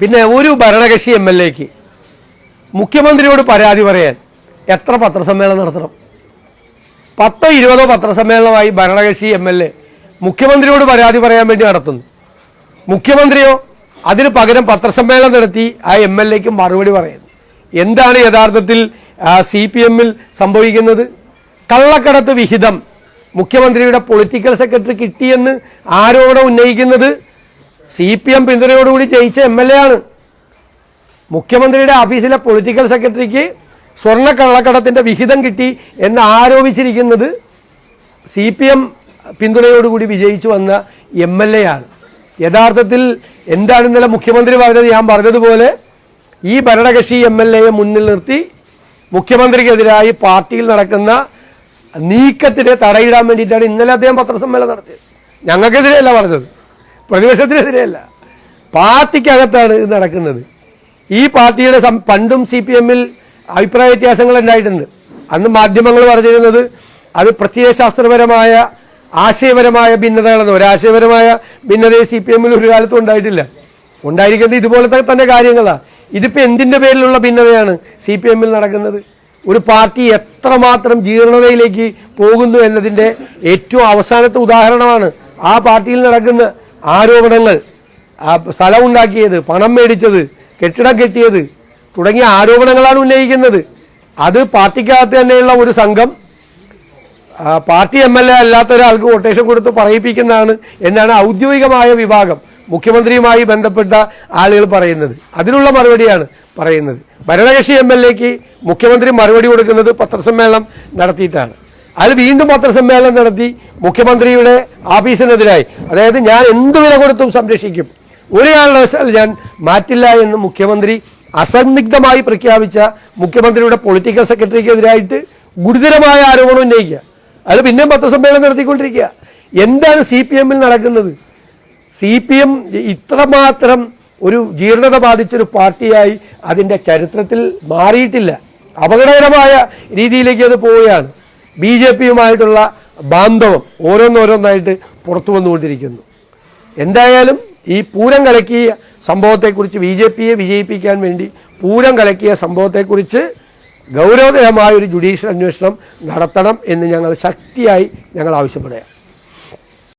പിന്നെ ഒരു ഭരണകക്ഷി എം എൽ എക്ക് മുഖ്യമന്ത്രിയോട് പരാതി പറയാൻ എത്ര പത്രസമ്മേളനം നടത്തണം? പത്തോ ഇരുപതോ പത്രസമ്മേളനമായി ഭരണകക്ഷി എം എൽ എ മുഖ്യമന്ത്രിയോട് പരാതി പറയാൻ വേണ്ടി നടത്തുന്നു. മുഖ്യമന്ത്രിയോ അതിന് പകരം പത്രസമ്മേളനം നടത്തി ആ എം എൽ എക്ക് മറുപടി പറയുന്നു. എന്താണ് യഥാർത്ഥത്തിൽ സി പി എമ്മിൽ സംഭവിക്കുന്നത്? കള്ളക്കടത്ത് വിഹിതം മുഖ്യമന്ത്രിയുടെ പൊളിറ്റിക്കൽ സെക്രട്ടറി കിട്ടിയെന്ന് ആരോപണം ഉന്നയിക്കുന്നത് സി പി എം പിന്തുണയോടുകൂടി ജയിച്ച എം എൽ എ ആണ്. മുഖ്യമന്ത്രിയുടെ ഓഫീസിലെ പൊളിറ്റിക്കൽ സെക്രട്ടറിക്ക് സ്വർണ കള്ളക്കടത്തിന്റെ വിഹിതം കിട്ടി എന്ന് ആരോപിച്ചിരിക്കുന്നത് സി പി എം പിന്തുണയോടുകൂടി വിജയിച്ചു വന്ന എം എൽ എ ആണ്. യഥാർത്ഥത്തിൽ എന്താണ് ഇന്നലെ മുഖ്യമന്ത്രി പറഞ്ഞത്? ഞാൻ പറഞ്ഞതുപോലെ ഈ ഭരണകക്ഷി എം എൽ എയെ മുന്നിൽ നിർത്തി മുഖ്യമന്ത്രിക്കെതിരായി പാർട്ടിയിൽ നടക്കുന്ന നീക്കത്തിനെ തടയിടാൻ വേണ്ടിയിട്ടാണ് ഇന്നലെ അദ്ദേഹം പത്രസമ്മേളനം നടത്തിയത്. ഞങ്ങൾക്കെതിരെയല്ല പറഞ്ഞത്. പ്രതിപക്ഷത്തിനെതിരെയല്ല. പാർട്ടിക്കകത്താണ് ഇത് നടക്കുന്നത്. ഈ പാർട്ടിയുടെ പണ്ടും സി പി എമ്മിൽ അഭിപ്രായ വ്യത്യാസങ്ങൾ ഉണ്ടായിട്ടുണ്ട്. അന്ന് മാധ്യമങ്ങൾ പറഞ്ഞിരുന്നത് അത് പ്രത്യയശാസ്ത്രപരമായ ആശയപരമായ ഭിന്നതകളെന്ന് ഒരാശയപരമായ ഭിന്നതയെ സി പി എമ്മിൽ ഒരു കാലത്തും ഉണ്ടായിട്ടില്ല. ഉണ്ടായിരിക്കുന്നത് ഇതുപോലത്തെ തന്നെ കാര്യങ്ങളാണ് ഇതിപ്പോൾ എന്തിന്റെ പേരിലുള്ള ഭിന്നതയാണ് സി പി എമ്മിൽ നടക്കുന്നത്? ഒരു പാർട്ടി എത്രമാത്രം ജീർണതയിലേക്ക് പോകുന്നു എന്നതിന്റെ ഏറ്റവും അവസാനത്തെ ഉദാഹരണമാണ് ആ പാർട്ടിയിൽ നടക്കുന്ന ആരോപണങ്ങൾ സ്ഥലം ഉണ്ടാക്കിയത് പണം മേടിച്ചത് കെട്ടിടം കെട്ടിയത് തുടങ്ങിയ ആരോപണങ്ങളാണ് ഉന്നയിക്കുന്നത്. അത് പാർട്ടിക്കകത്ത് തന്നെയുള്ള ഒരു സംഘം പാർട്ടി എം എൽ എ അല്ലാത്ത ഒരാൾക്ക് കൊട്ടേഷൻ കൊടുത്ത് പറയിപ്പിക്കുന്നതാണ് എന്നാണ് ഔദ്യോഗികമായ വിഭാഗം മുഖ്യമന്ത്രിയുമായി ബന്ധപ്പെട്ട ആളുകൾ പറയുന്നത്. അതിനുള്ള മറുപടിയാണ് പറയുന്നത്. ഭരണകക്ഷി എം എൽ എക്ക് മുഖ്യമന്ത്രി മറുപടി കൊടുക്കുന്നത് പത്രസമ്മേളനം നടത്തിയിട്ടാണ്. അത് വീണ്ടും പത്രസമ്മേളനം നടത്തി മുഖ്യമന്ത്രിയുടെ ആഫീസിനെതിരായി. അതായത് ഞാൻ എന്ത് വില കൊടുത്തും സംരക്ഷിക്കും. ഒരു കാരണവശാൽ ഞാൻ മാറ്റില്ല എന്ന് മുഖ്യമന്ത്രി അസന്നിഗ്ധമായി പ്രഖ്യാപിച്ച മുഖ്യമന്ത്രിയുടെ പൊളിറ്റിക്കൽ സെക്രട്ടറിക്കെതിരായിട്ട് ഗുരുതരമായ ആരോപണം ഉന്നയിക്കുക. അത് പിന്നെയും പത്രസമ്മേളനം നടത്തിക്കൊണ്ടിരിക്കുക. എന്താണ് സി പി എമ്മിൽ നടക്കുന്നത്? സി പി എം ഇത്രമാത്രം ഒരു ജീർണത ബാധിച്ചൊരു പാർട്ടിയായി അതിന്റെ ചരിത്രത്തിൽ മാറിയിട്ടില്ല. അപകടകരമായ രീതിയിലേക്ക് അത് പോവുകയാണ്. ബി ജെ പിയുമായിട്ടുള്ള ബാന്ധവം ഓരോന്നോരോന്നായിട്ട് പുറത്തു വന്നുകൊണ്ടിരിക്കുന്നു. എന്തായാലും ഈ പൂരം കലക്കിയ സംഭവത്തെക്കുറിച്ച് ബി ജെ പിയെ വിജയിപ്പിക്കാൻ വേണ്ടി പൂരം കലക്കിയ സംഭവത്തെക്കുറിച്ച് ഗൗരവതരമായ ഒരു ജുഡീഷ്യൽ അന്വേഷണം നടത്തണം എന്ന് ഞങ്ങൾ ശക്തിയായി ഞങ്ങൾ ആവശ്യപ്പെടുക